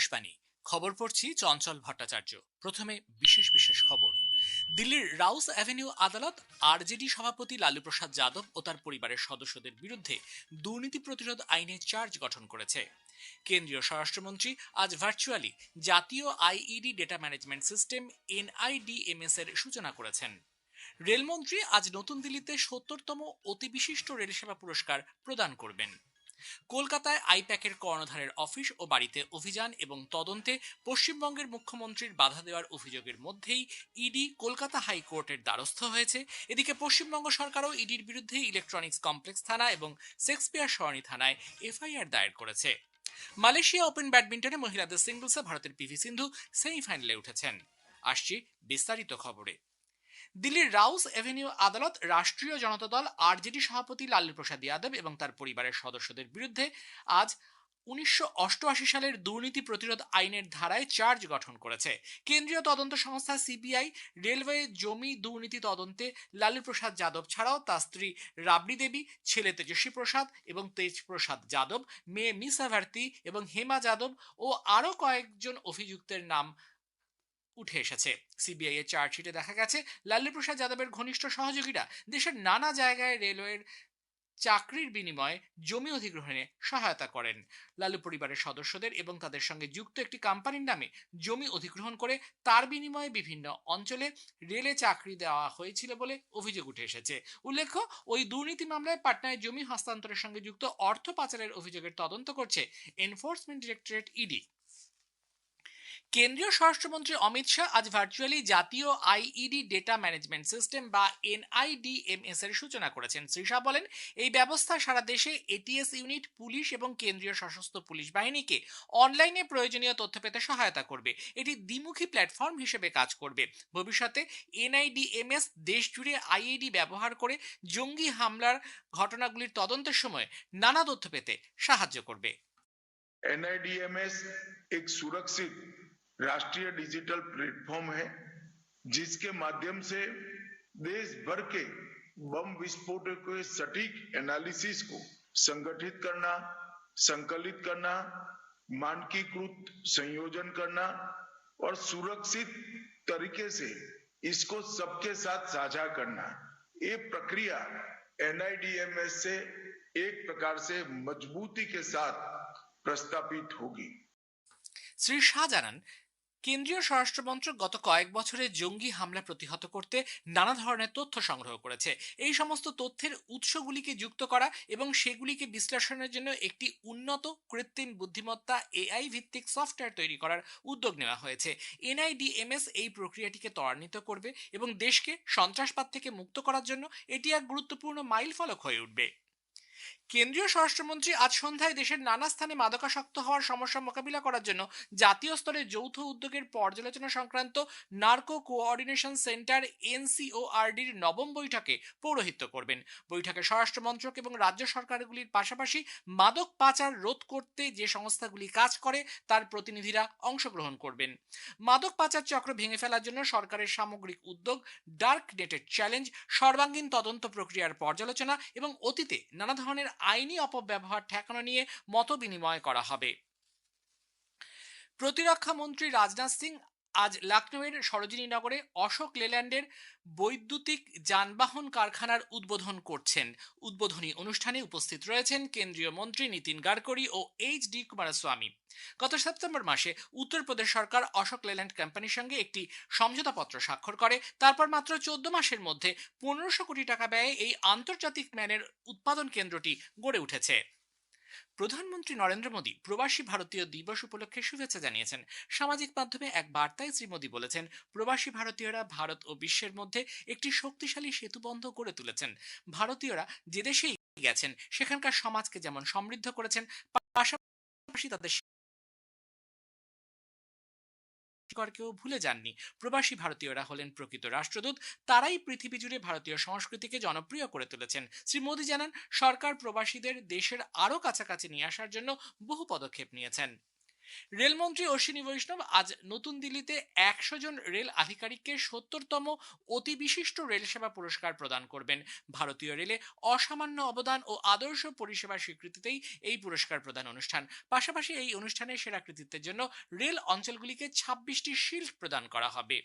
আকাশবাণী। খবর পড়ছি চঞ্চল ভট্টাচার্য। প্রথমে বিশেষ বিশেষ খবর। দিল্লির রাউস অ্যাভিনিউ আদালত, আরজেডি সভাপতি লালু প্রসাদ যাদব ও তার পরিবারের সদস্যদের বিরুদ্ধে দুর্নীতি প্রতিরোধ আইনে চার্জ গঠন করেছে। কেন্দ্রীয় স্বরাষ্ট্রমন্ত্রী আজ ভার্চুয়ালি জাতীয় IED data management system NIDMS এর সূচনা করেছেন। রেলমন্ত্রী আজ নতুন দিল্লিতে সত্তরতম অতি বিশিষ্ট রেল সেবা পুরস্কার প্রদান করবেন। কলকাতায় আইপ্যাকের কর্ণধারের অফিস ও বাড়িতে অভিযান এবং তদন্তে পশ্চিমবঙ্গের মুখ্যমন্ত্রীর বাধা দেওয়ার অভিযোগের মধ্যেই ইডি কলকাতা হাইকোর্টের দ্বারস্থ হয়েছে। এদিকে পশ্চিমবঙ্গ সরকারও ইডির বিরুদ্ধে ইলেকট্রনিক্স কমপ্লেক্স থানা এবং শেক্সপিয়ার সরণি থানায় এফআইআর দায়ের করেছে। মালয়েশিয়া ওপেন ব্যাডমিন্টনে মহিলাদের সিঙ্গলসে ভারতের পিভি সিন্ধু সেমিফাইনালে উঠেছেন। আসছি বিস্তারিত খবরে। দিল্লির রাউস এভিনিউ আদালত, রাষ্ট্রীয় জনতা দল, আরজেডি সভাপতি লালু প্রসাদ যাদব এবং তার পরিবারের সদস্যদের বিরুদ্ধে আজ উনিশশো সালের দুর্নীতি প্রতিরোধ আইনের ধারায় চার্জ গঠন করেছে। কেন্দ্রীয় তদন্ত সংস্থা সিবিআই রেলওয়ে জমি দুর্নীতি তদন্তে লালু প্রসাদ যাদব ছাড়াও তার স্ত্রী রাবড়ি দেবী, ছেলে তেজস্বী প্রসাদ এবং তেজ প্রসাদ যাদব, মেয়ে মিসা এবং হেমা যাদব ও আরও কয়েকজন অভিযুক্তের নাম উঠে এসেছে। সিবিআই এর চার্জশিটে দেখা গেছে লালু প্রসাদ যাদবের ঘনিষ্ঠ সহযোগীরা দেশের নানা জায়গায় রেলওয়ের চাকরির বিনিময়ে জমি অধিগ্রহণে সহায়তা করেন। লালু পরিবারের সদস্যদের এবং তাদের সঙ্গে যুক্ত একটি কোম্পানির নামে জমি অধিগ্রহণ করে তার বিনিময়ে বিভিন্ন অঞ্চলে রেলে চাকরি দেওয়া হয়েছিল বলে অভিযোগ উঠে এসেছে। উল্লেখ্য, ওই দুর্নীতি মামলায় পাটনায় জমি হস্তান্তরের সঙ্গে যুক্ত অর্থ পাচারের অভিযোগের তদন্ত করছে এনফোর্সমেন্ট ডিরেক্টরেট ইডি। কেন্দ্রীয় স্বরাষ্ট্রমন্ত্রী অমিত শাহ আজ ভার্চুয়ালি জাতীয় আইইডি ডেটা ম্যানেজমেন্ট সিস্টেম বা এনআইডিএমএস এর সূচনা করেছেন। শ্রী শাহ বলেন, এই ব্যবস্থা সারা দেশে এটিএস ইউনিট, পুলিশ এবং কেন্দ্রীয় সশস্ত্র পুলিশ বাহিনীকে অনলাইনে প্রয়োজনীয় তথ্য পেতে সহায়তা করবে। এটি দ্বিমুখী প্ল্যাটফর্ম হিসেবে কাজ করবে। ভবিষ্যতে এনআইডিএমএস দেশ জুড়ে আইইডি ব্যবহার করে জঙ্গি হামলার ঘটনাগুলির তদন্তের সময় নানা তথ্য পেতে সাহায্য করবে। এনআইডিএমএস এক সুরক্ষিত राष्ट्रीय डिजिटल प्लेटफॉर्म है, जिसके माध्यम से देश भर के बम विस्फोटों के सटीक एनालिसिस को संगठित करना, संकलित करना, मानकीकृत संयोजन करना और सुरक्षित तरीके से इसको सबके साथ साझा करना। ये प्रक्रिया एनआईडीएमएस से एक प्रकार से मजबूती के साथ प्रस्तापित होगी। श्री शाह जानन কেন্দ্রীয় স্বরাষ্ট্র মন্ত্রক গত কয়েক বছরে জঙ্গি হামলা প্রতিহত করতে নানা ধরনের তথ্য সংগ্রহ করেছে। এই সমস্ত তথ্যের উৎসগুলিকে যুক্ত করা এবং সেগুলিকে বিশ্লেষণের জন্য একটি উন্নত কৃত্রিম বুদ্ধিমত্তা এআই ভিত্তিক সফটওয়্যার তৈরি করার উদ্যোগ নেওয়া হয়েছে। এনআইডিএমএস এই প্রক্রিয়াটিকে ত্বরান্বিত করবে এবং দেশকে সন্ত্রাসবাদ থেকে মুক্ত করার জন্য এটি এক গুরুত্বপূর্ণ মাইল ফলক হয়ে উঠবে। কেন্দ্রীয় স্বরাষ্ট্রমন্ত্রী আজ সন্ধ্যায় দেশের নানা স্থানে মাদকাসক্ত হওয়ার সমস্যা মোকাবিলা করার জন্য জাতীয় স্তরে যৌথ উদ্যোগের পর্যালোচনা সংক্রান্ত নার্কো কোঅর্ডিনেশন সেন্টার এনসিওআরডির নবম বৈঠকে পৌরোহিত্য করবেন। বৈঠকে স্বরাষ্ট্র মন্ত্রক এবং রাজ্য সরকারগুলির পাশাপাশি মাদক পাচার রোধ করতে যে সংস্থাগুলি কাজ করে, তার প্রতিনিধিরা অংশগ্রহণ করবেন। মাদক পাচার চক্র ভেঙে ফেলার জন্য সরকারের সামগ্রিক উদ্যোগ ডার্ক নেটের চ্যালেঞ্জ, সর্বাঙ্গীন তদন্ত প্রক্রিয়ার পর্যালোচনা এবং অতীতে নানা ধরনের আইনি অপব্যবহার ঠেকানো নিয়ে মত বিনিময় করা হবে। প্রতিরক্ষা মন্ত্রী রাজনাথ সিং আজ লখনৌয়ের সরোজিনীনগরে অশোক লেল্যান্ডের বৈদ্যুতিক যানবাহন কারখানার উদ্বোধন করছেন। উদ্বোধনী অনুষ্ঠানে উপস্থিত রয়েছেন কেন্দ্রীয় মন্ত্রী নীতিন গাডকারি ও এইচ ডি কুমারস্বামী। গত সেপ্টেম্বর মাসে উত্তরপ্রদেশ সরকার অশোক লেল্যান্ড কোম্পানির সঙ্গে একটি সমঝোতাপত্র স্বাক্ষর করে। তারপর মাত্র চোদ্দ মাসের মধ্যে পনেরোশো কোটি টাকা ব্যয়ে এই আন্তর্জাতিক ম্যানের উৎপাদন কেন্দ্রটি গড়ে উঠেছে। প্রধানমন্ত্রী নরেন্দ্র মোদী প্রবাসী ভারতীয় দিবস উপলক্ষে শুভেচ্ছা জানিয়েছেন। সামাজিক মাধ্যমে এক বার্তায় শ্রী মোদী বলেছেন, প্রবাসী ভারতীয়রা ভারত ও বিশ্বের মধ্যে একটি শক্তিশালী সেতু বন্ধ করে তুলেছেন। ভারতীয়রা যে দেশেই গেছেন, সেখানকার সমাজকে যেমন সমৃদ্ধ করেছেন, পাশাপাশি তাদের শিকড়কেও ভুলে যাননি। প্রবাসী ভারতীয়রা হলেন প্রকৃত রাষ্ট্রদূত। তারাই পৃথিবী জুড়ে ভারতীয় সংস্কৃতিকে জনপ্রিয় করে তুলেছেন। শ্রী মোদী জানান, সরকার প্রবাসীদের দেশের আরও কাছাকাছি নিয়ে আসার জন্য বহু পদক্ষেপ নিয়েছেন। রেলমন্ত্রী অশ্বিনী বৈষ্ণব আজ নতুন দিল্লিতে একশো জন রেল আধিকারিককে সত্তরতম অতি বিশিষ্ট রেল সেবা পুরস্কার প্রদান করবেন। ভারতীয় রেলে অসামান্য অবদান ও আদর্শ পরিষেবার স্বীকৃতিতেই এই পুরস্কার প্রদান অনুষ্ঠান। পাশাপাশি এই অনুষ্ঠানে সেরা কৃতিত্বের জন্য রেল অঞ্চলগুলিকে ছাব্বিশটি শিল্ড প্রদান করা হবে।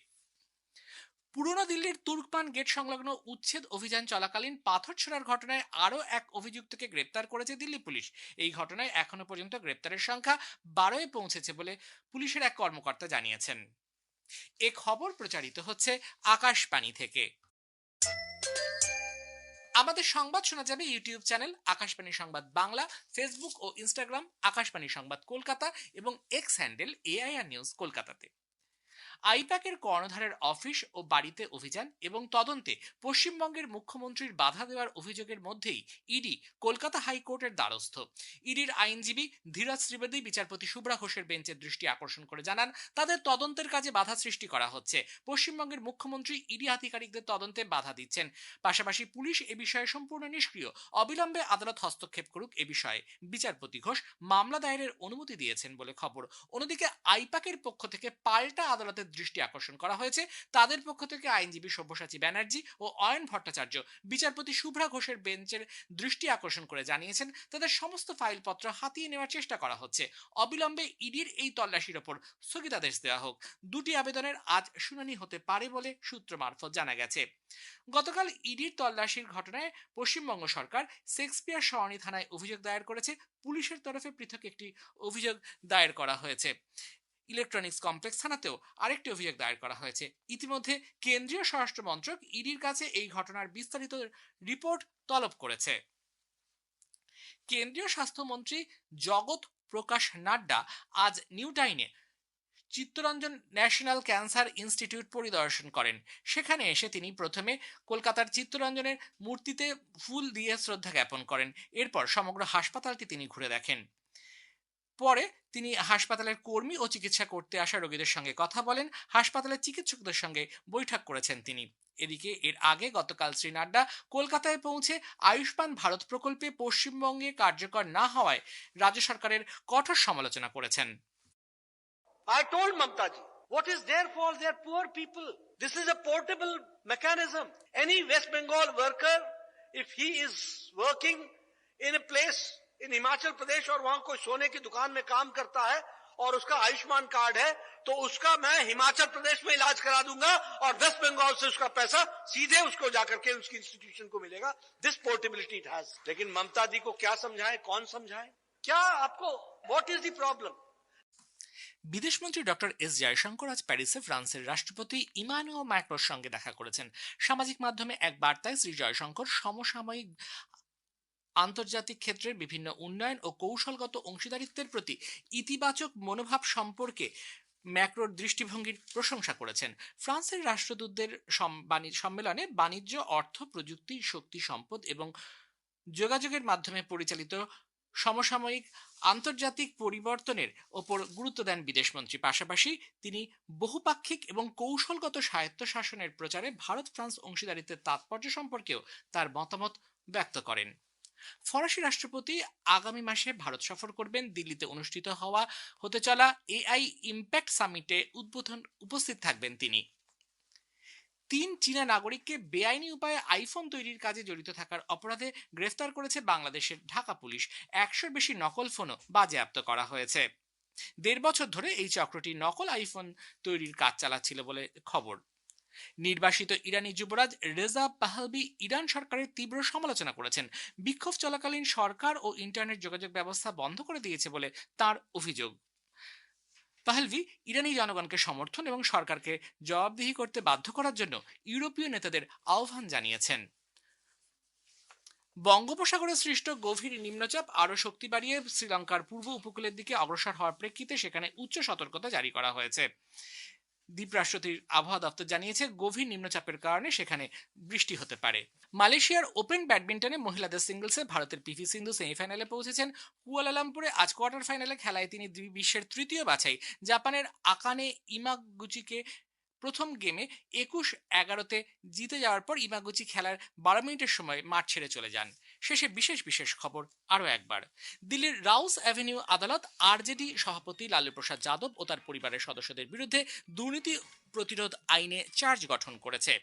পুরনো দিল্লির তুর্কমান গেট সংলগ্ন উচ্ছেদ অভিযান চলাকালীন পাথর ছোড়ার ঘটনায় আরও এক অভিযুক্তকে গ্রেপ্তার করেছে দিল্লি পুলিশ। এই ঘটনায় এখনও পর্যন্ত গ্রেপ্তারের সংখ্যা বারোয় পৌঁছেছে বলে পুলিশের এক কর্মকর্তা জানিয়েছেন। এ খবর প্রচারিত হচ্ছে আকাশবাণী থেকে। আমাদের সংবাদ শোনা যাবে ইউটিউব চ্যানেল আকাশবাণী সংবাদ বাংলা, ফেসবুক ও ইনস্টাগ্রাম, আকাশবাণী সংবাদ কলকাতা এবং এক্স হ্যান্ডেল এআইআর নিউজ কলকাতাতে। আইপ্যাকের কর্ণধারের অফিস ও বাড়িতে অভিযান এবং তদন্তে পশ্চিমবঙ্গের মুখ্যমন্ত্রীর বাধা দেওয়ার অভিযোগের মধ্যেই ইডি কলকাতা হাইকোর্টের দ্বারস্থ। ইডির আইনজীবী ধীরাজ ত্রিবেদী, বিচারপতি শুভ্রা ঘোষের বেঞ্চের দৃষ্টি আকর্ষণ করে জানান, তাদের তদন্তের কাজে বাধা সৃষ্টি করা হচ্ছে। পশ্চিমবঙ্গের মুখ্যমন্ত্রী ইডি আধিকারিকদের তদন্তে বাধা দিচ্ছেন। পাশাপাশি পুলিশ এ বিষয়ে সম্পূর্ণ নিষ্ক্রিয়। অবিলম্বে আদালত হস্তক্ষেপ করুক এ বিষয়ে বিচারপতি ঘোষ মামলা দায়েরের অনুমতি দিয়েছেন বলে খবর। অন্যদিকে আইপ্যাকের পক্ষ থেকে পাল্টা আদালতের দৃষ্টি আকর্ষণ করা হয়েছে। তাদের পক্ষ থেকে আইনজীবী সব্যসাচী ব্যানার্জি ও অয়ন ভট্টাচার্য বিচারপতি শুভ্রা ঘোষের বেঞ্চের দৃষ্টি আকর্ষণ করে জানিয়েছেন, তাদের সমস্ত ফাইলপত্র হাতিয়ে নেওয়ার চেষ্টা করা হচ্ছে। অবিলম্বে ইডির এই তল্লাশির ওপর স্থগিতাদেশ দেওয়া হোক। দুটি আবেদনের আজ শুনানি হতে পারে বলে সূত্র মারফত জানা গেছে। গতকাল ইডির তল্লাশির ঘটনায় পশ্চিমবঙ্গ সরকার শেক্সপিয়ার সরণি থানায় অভিযোগ দায়ের করেছে। পুলিশের তরফে পৃথক একটি অভিযোগ দায়ের করা হয়েছে। ইলেকট্রনিক্স কমপ্লেক্স থানাতেও আরেকটি অভিযোগ দায়ের করা হয়েছে। ইতিমধ্যে কেন্দ্রীয় স্বরাষ্ট্র মন্ত্রক ইডির কাছে এই ঘটনার বিস্তারিত রিপোর্ট তলব করেছে। কেন্দ্রীয় স্বাস্থ্যমন্ত্রী জগৎ প্রকাশ নাড্ডা আজ নিউ টাইনে চিত্তরঞ্জন ন্যাশনাল ক্যান্সার ইনস্টিটিউট পরিদর্শন করেন। সেখানে এসে তিনি প্রথমে কলকাতার চিত্তরঞ্জনের মূর্তিতে ফুল দিয়ে শ্রদ্ধা জ্ঞাপন করেন। এরপর সমগ্র হাসপাতালটি তিনি ঘুরে দেখেন। পরে তিনি হাসপাতালের কর্মী ও চিকিৎসা করতে আসা রোগীদের সঙ্গে কথা বলেন হাসপাতালের চিকিৎসকদের সঙ্গে বৈঠক করেছেন তিনি এদিকে এর আগে গতকাল শ্রী নাড্ডা কলকাতায় পৌঁছে আয়ুষ্মান ভারত প্রকল্পে পশ্চিমবঙ্গে কার্যকর না হওয়ায় রাজ্য সরকারের কঠোর সমালোচনা করেছেন I told Mamta ji, what is their are poor people. This is a portable mechanism. Any West Bengal worker, if is working in a place in Himachal Pradesh और वहां कोई सोने की दुकान में काम करता है और उसका आयुष्मान कार्ड है तो उसका मैं हिमाचल प्रदेश में इलाज करा दूंगा और वेस्ट बंगाल से उसका पैसा सीधे उसको जाकर के उसकी इंस्टीट्यूशन को मिलेगा दिस पोर्टेबिलिटी इट हैज लेकिन ममता दी को क्या समझाए कौन समझाए क्या आपको व्हाट इज द प्रॉब्लम বিদেশমন্ত্রী ডক্টর এস জয়শঙ্কর আজ প্যারিসে ফ্রান্সের রাষ্ট্রপতি ইমানুও ম্যাক্রোর সঙ্গে দেখা করেছেন সামাজিক মাধ্যমে এক বার্তায় শ্রী জয়শঙ্কর সমসাময়িক আন্তর্জাতিক ক্ষেত্রের বিভিন্ন উন্নয়ন ও কৌশলগত অংশীদারিত্বের প্রতি ইতিবাচক মনোভাব সম্পর্কে ম্যাক্রোর দৃষ্টিভঙ্গির প্রশংসা করেছেন। ফ্রান্সের রাষ্ট্রদূতদের সম্মেলনে বাণিজ্য, অর্থ, প্রযুক্তি, শক্তি, সম্পদ এবং যোগাযোগের মাধ্যমে পরিচালিত সমসাময়িক আন্তর্জাতিক পরিবর্তনের ওপর গুরুত্ব দেন বিদেশমন্ত্রী। পাশাপাশি তিনি বহুপাক্ষিক এবং কৌশলগত স্বায়ত্তশাসনের প্রচারে ভারত ফ্রান্স অংশীদারিত্বের তাৎপর্য সম্পর্কেও তার মতামত ব্যক্ত করেন। ফরাসি রাষ্ট্রপতি আগামী মাসে ভারত সফর করবেন। দিল্লিতে অনুষ্ঠিত হওয়া হতে চলা এআই ইম্প্যাক্ট সামিটে উদ্বোধন, উপস্থিত থাকবেন তিনি। তিন চীনা নাগরিককে বেআইনি উপায়ে আইফোন তৈরির কাজে জড়িত থাকার অপরাধে গ্রেফতার করেছে বাংলাদেশের ঢাকা পুলিশ। একশোর বেশি নকল ফোনও বাজেয়াপ্ত করা হয়েছে। দেড় বছর ধরে এই চক্রটি নকল আইফোন তৈরির কাজ চালাচ্ছিল বলে খবর। নির্বাসিত ইরানি যুবরাজ রেজা পাহলবি ইরান সরকারের তীব্র সমালোচনা করেছেন। বিক্ষোভ চলাকালীন সরকার ও ইন্টারনেট যোগাযোগ ব্যবস্থা বন্ধ করে দিয়েছে বলে তার অভিযোগ। পাহলভি ইরানি জনগণকে সমর্থন এবং সরকারকে জবাবদিহি করতে বাধ্য করার জন্য ইউরোপীয় নেতাদের আহ্বান জানিয়েছেন। বঙ্গোপসাগরে সৃষ্ট গভীর নিম্নচাপ আরও শক্তি বাড়িয়ে শ্রীলঙ্কার পূর্ব উপকূলের দিকে অগ্রসর হওয়ার প্রেক্ষিতে সেখানে উচ্চ সতর্কতা জারি করা হয়েছে। দ্বীপরাষ্ট্রটির আবহাওয়া দপ্তর জানিয়েছে, গভীর নিম্নচাপের কারণে সেখানে বৃষ্টি হতে পারে। মালয়েশিয়ার ওপেন ব্যাডমিন্টনে মহিলাদের সিঙ্গলসে ভারতের পিভি সিন্ধু সেমিফাইনালে পৌঁছেছেন। কুয়ালালামপুরে আজ কোয়ার্টার ফাইনালে খেলায় তিনি বিশ্বের তৃতীয় বাছাই। জাপানের আকানে ইমাগুচিকে প্রথম গেমে একুশ এগারোতে জিতে যাওয়ার পর ইমাগুচি খেলার বারো মিনিটের সময় মাঠ ছেড়ে চলে যান। শেষে বিশেষ বিশেষ খবর আরও একবার। দিল্লির রাউস অ্যাভিনিউ আদালত আরজেডি সভাপতি লালু প্রসাদ যাদব ও তার পরিবারের সদস্যদের বিরুদ্ধে দুর্নীতি প্রতিরোধ আইনে চার্জ গঠন করেছে।